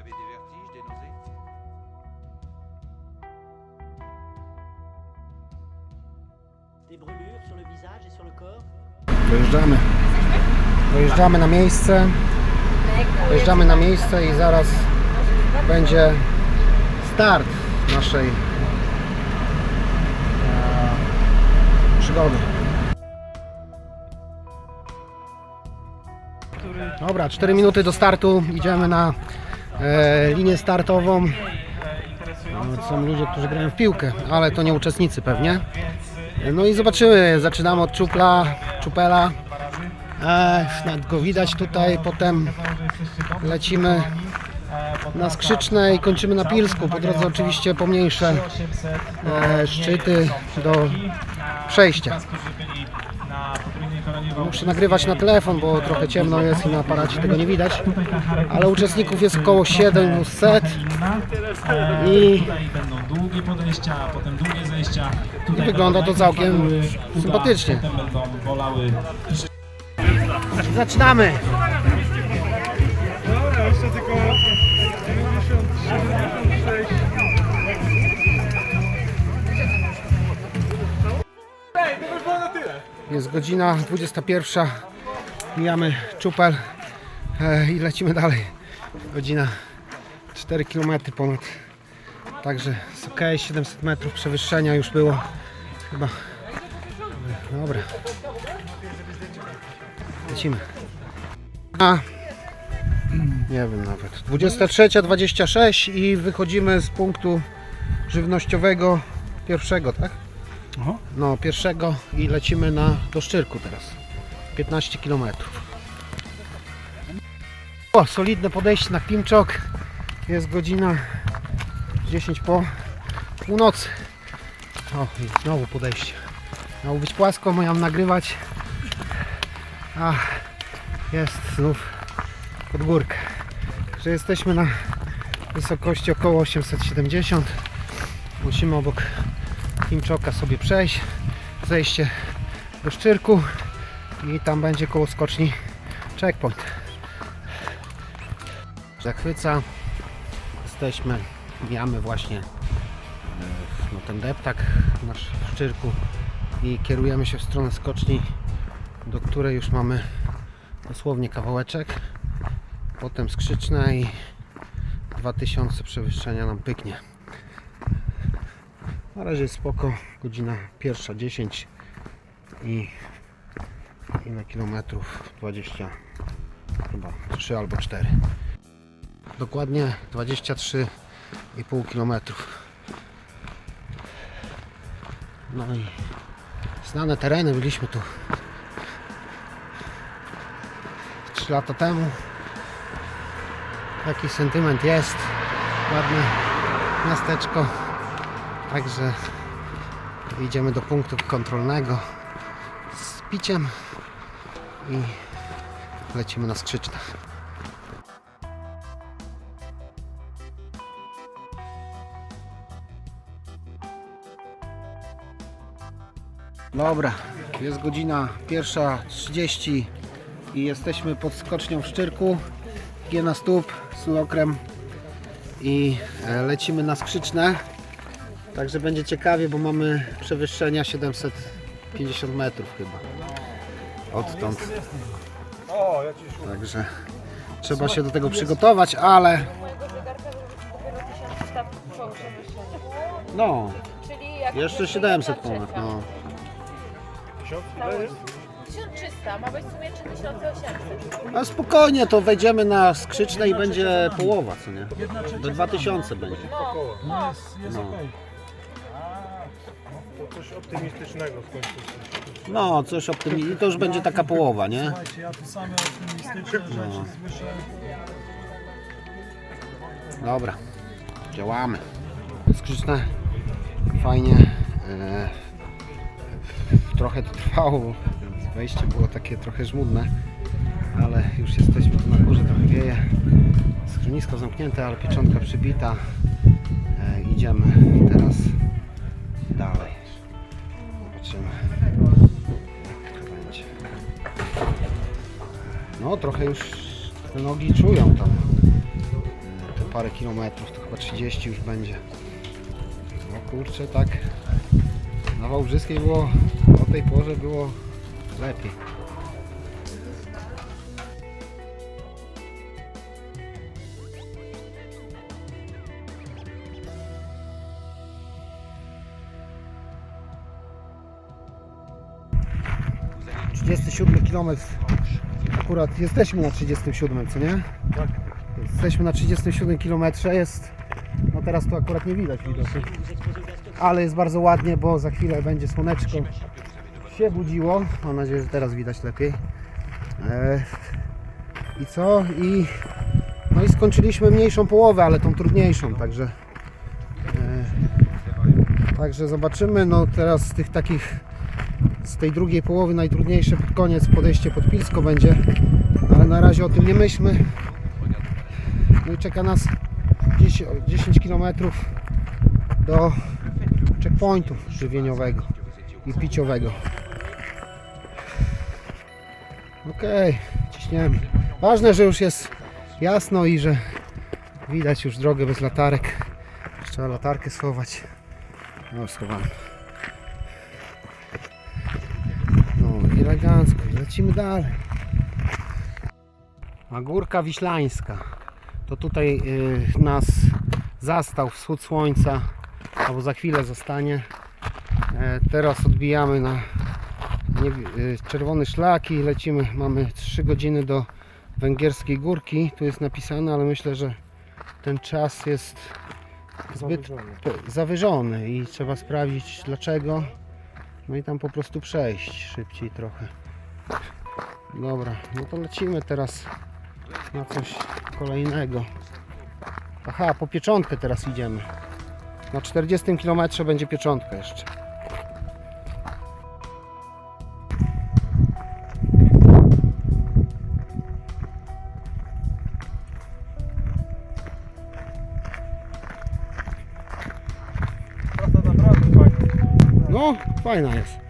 avez des vertiges, des nausées Des brûlures sur le visage et sur le corps Dojeżdżamy. Dojeżdżamy na miejsce. Dojeżdżamy na miejsce i zaraz będzie start naszej e, przygody. Dobra, 4 minuty do startu. Idziemy na e, linię startową. Nawet Są ludzie, którzy grają w piłkę, ale to nie uczestnicy pewnie. No i zobaczymy, zaczynamy od czupla, czupela. E, go widać tutaj, potem lecimy na Skrzyczne i kończymy na Pilsku. Po drodze oczywiście pomniejsze e, szczyty do przejścia. Muszę nagrywać na telefon, bo trochę ciemno jest i na aparacie tego nie widać. Ale uczestników jest około 700 i Tutaj będą długie podejścia, a potem długie zejścia. Tutaj wygląda to całkiem sympatycznie. Potem będą bolały zaczynamy. Dobra, jeszcze tylko Jest godzina 21. Mijamy czupel e, i lecimy dalej. Godzina 4 km ponad. Także jest ok, 700 metrów przewyższenia już było. Chyba. Dobra. Lecimy. A. Nie wiem nawet. 23.26 i wychodzimy z punktu żywnościowego pierwszego, tak? No, pierwszego i lecimy na do Szczyrku teraz. 15 km. O, solidne podejście na Klimczok. Jest godzina 10 po północy. O, i znowu podejście. Miało być płasko, miałem nagrywać. A, jest znów pod górkę. Także jesteśmy na wysokości około 870. Musimy obok Klimczoka sobie przejść, zejście do Szczyrku i tam będzie koło skoczni checkpoint. Zachwyca. Jesteśmy, mijamy właśnie e, no, ten deptak nasz w Szczyrku i kierujemy się w stronę skoczni, do której już mamy dosłownie kawałeczek. Potem skrzyczne i 2000 przewyższenia nam pyknie. Na razie jest spoko, godzina pierwsza 10 i ile kilometrów 20 chyba 3 albo 4 dokładnie 23,5 kilometrów. No i znane tereny byliśmy tu 3 lata temu. Jaki sentyment jest. Ładne miasteczko Także idziemy do punktu kontrolnego z piciem i lecimy na skrzyczne. Dobra, jest godzina pierwsza 30 i jesteśmy pod skocznią w Szczyrku. G na stóp z lokrem i e, lecimy na skrzyczne. Także będzie ciekawie, bo mamy przewyższenia 750 metrów chyba. Odtąd. O, ja ci szukam. Także trzeba się do tego przygotować, ale mojego zegarka dopiero 1300 po przewyższeniu. no, jeszcze 700 ponad. No. 1000 ile jest? 1300, ma być w sumie 3800. A spokojnie, to wejdziemy na skrzyczne i będzie połowa, co nie? Do 2000 będzie. Około. No, jest No. To coś optymistycznego w końcu. No, coś optymi... to już będzie taka połowa, nie? Słuchajcie, ja tu same optymistyczne rzeczy słyszę. Dobra, działamy. Skrzyczne, fajnie. E, trochę to trwało, bo wejście było takie trochę żmudne, ale już jesteśmy tu na górze, trochę wieje. Skrzynisko zamknięte, ale pieczątka przybita. E, idziemy teraz No, trochę już te nogi czują tam te parę kilometrów, to chyba 30 już będzie. No kurczę, tak. Na Wałbrzyskiej było, o tej porze było lepiej. Trzydziesty siódmy kilometr. Akurat jesteśmy na 37, co nie? Tak. Jesteśmy na 37 km, jest. No teraz tu akurat nie widać widoku. Ale jest bardzo ładnie, bo za chwilę będzie słoneczko się budziło. Mam nadzieję, że teraz widać lepiej. E, I co? I no i skończyliśmy mniejszą połowę, ale tą trudniejszą, także e, także zobaczymy. No teraz z tych takich z tej drugiej połowy najtrudniejsze pod koniec podejście pod Pilsko będzie, na razie o tym nie myślmy. No i czeka nas 10, 10 km do checkpointu żywieniowego i piciowego. Okej, ciśniemy. Ważne, że już jest jasno i że widać już drogę bez latarek. Trzeba latarkę schować. No, schowałem. No elegancko, lecimy dalej. Magórka Wiślańska. To tutaj y, nas zastał wschód słońca, albo za chwilę zostanie. E, teraz odbijamy na nie, y, czerwony szlak i lecimy. Mamy 3 godziny do węgierskiej górki. Tu jest napisane, ale myślę, że ten czas jest zbyt po- zawyżony i trzeba sprawdzić dlaczego. No i tam po prostu przejść szybciej trochę. Dobra, no to lecimy teraz na coś kolejnego. Aha, po pieczątkę teraz idziemy. Na 40 km będzie pieczątka jeszcze. No, fajna jest.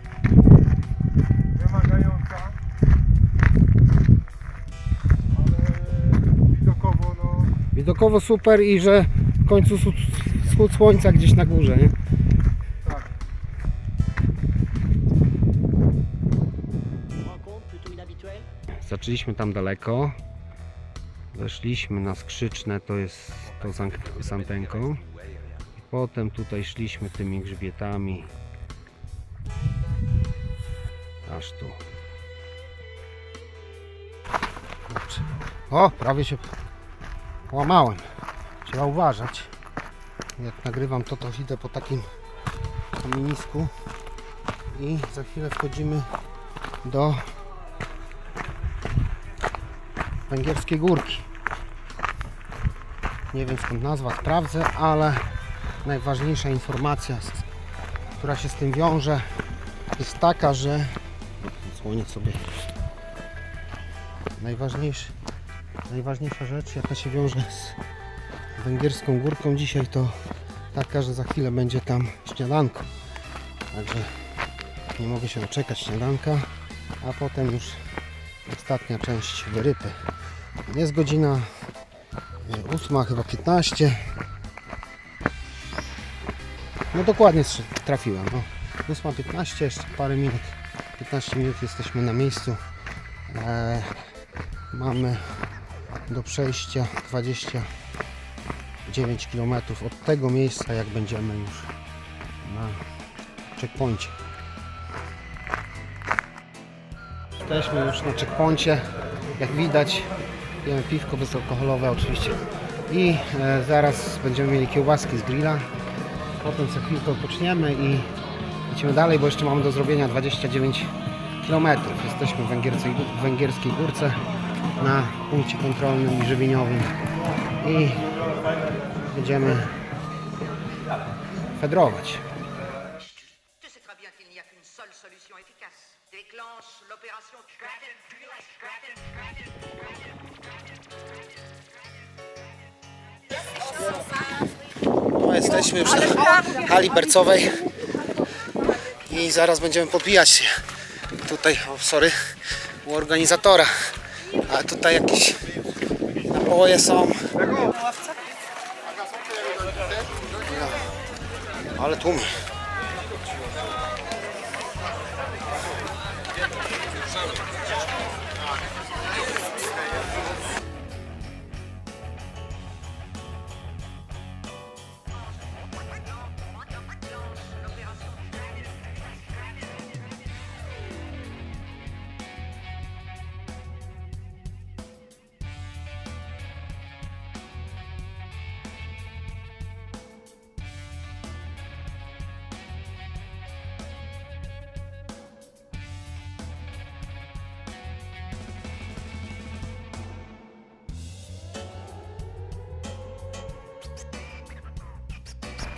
Super i że w końcu wschód, słońca gdzieś na górze, nie? Tak. Zaczęliśmy tam daleko. Weszliśmy na skrzyczne, to jest to z, ank- z antenką. I potem tutaj szliśmy tymi grzbietami. Aż tu. O, prawie się połamałem. Trzeba uważać. Jak nagrywam to, to idę po takim kamienisku. I za chwilę wchodzimy do węgierskie górki. Nie wiem skąd nazwa, sprawdzę, ale najważniejsza informacja, która się z tym wiąże, jest taka, że słoniec sobie najważniejszy, najważniejsza rzecz, jaka się wiąże z węgierską górką dzisiaj, to taka, że za chwilę będzie tam śniadanko. Także nie mogę się doczekać śniadanka, a potem już ostatnia część wyrypy. Jest godzina e, 8, chyba 15. No dokładnie trafiłem. No. 8.15, jeszcze parę minut. 15 minut jesteśmy na miejscu. E, mamy do przejścia 29 km od tego miejsca, jak będziemy już na checkpoincie. Jesteśmy już na checkpoincie. Jak widać, pijemy piwko bezalkoholowe oczywiście. I e, zaraz będziemy mieli kiełbaski z grilla. Potem za chwilkę odpoczniemy i lecimy dalej, bo jeszcze mamy do zrobienia 29 km. Jesteśmy w węgierskiej, w węgierskiej górce na punkcie kontrolnym i żywieniowym. I będziemy fedrować. No, jesteśmy już na hali bercowej i zaraz będziemy podbijać się. Tutaj, o, sorry, u organizatora. A tutaj jakieś napoje są. Ale tłumy.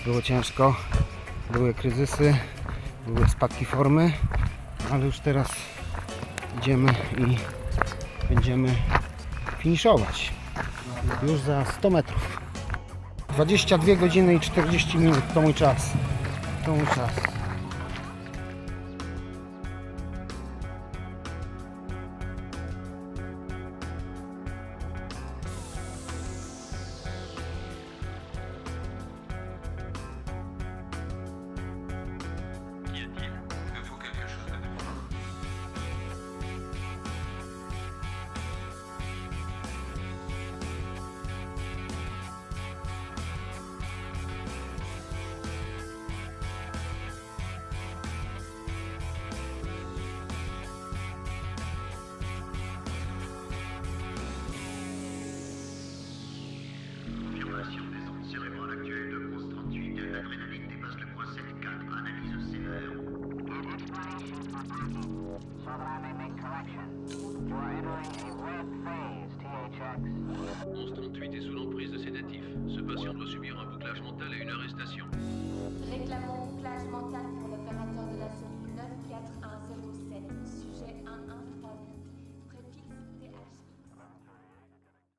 Było ciężko, były kryzysy, były spadki formy, ale już teraz idziemy i będziemy finiszować. Już za 100 metrów. 22 godziny i 40 minut to mój czas. To mój czas. So that I est sous l'emprise de sédatifs. Ce patient doit subir un bouclage mental et une arrestation. Réclamons bouclage mental pour l'opérateur de la